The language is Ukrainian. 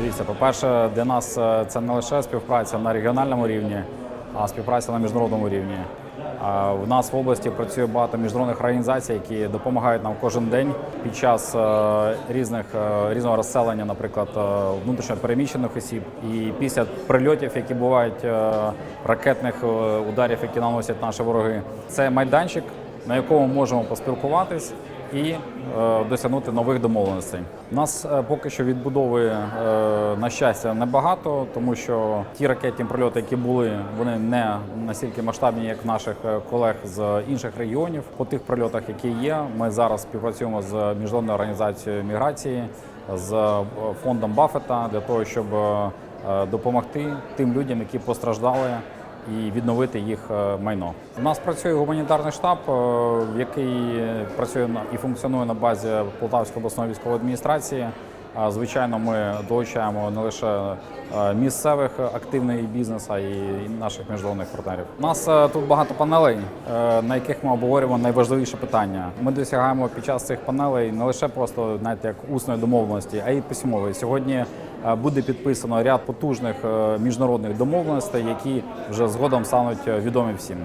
Дивіться, по-перше, для нас е, це не лише співпраця на регіональному рівні, а співпраця на міжнародному рівні. А В нас в області працює багато міжнародних організацій, які допомагають нам кожен день під час е, різних е, різного розселення, наприклад, е, внутрішньо переміщених осіб, і після прильотів, які бувають е, ракетних е, ударів, які наносять наші вороги. Це майданчик, на якому можемо поспілкуватись і е, досягнути нових домовленостей. У нас е, поки що відбудови е, на щастя небагато, тому що ті ракетні прильоти, які були, вони не настільки масштабні, як наших колег з інших регіонів. По тих прильотах, які є, ми зараз співпрацюємо з міжнародною організацією міграції, з фондом Баффета для того, щоб допомогти тим людям, які постраждали і відновити їх е, майно. У нас працює гуманітарний штаб, е, який працює на- і функціонує на базі Полтавської обласної військової адміністрації. Звичайно, ми долучаємо не лише е, місцевих активний бізнес, а й наших міжнародних партнерів. У нас е, тут багато панелей, е, на яких ми обговорюємо найважливіші питання. Ми досягаємо під час цих панелей не лише просто знаєте, як усної домовленості, а й письмової. Сьогодні буде підписано ряд потужних міжнародних домовленостей, які вже згодом стануть відомі всім.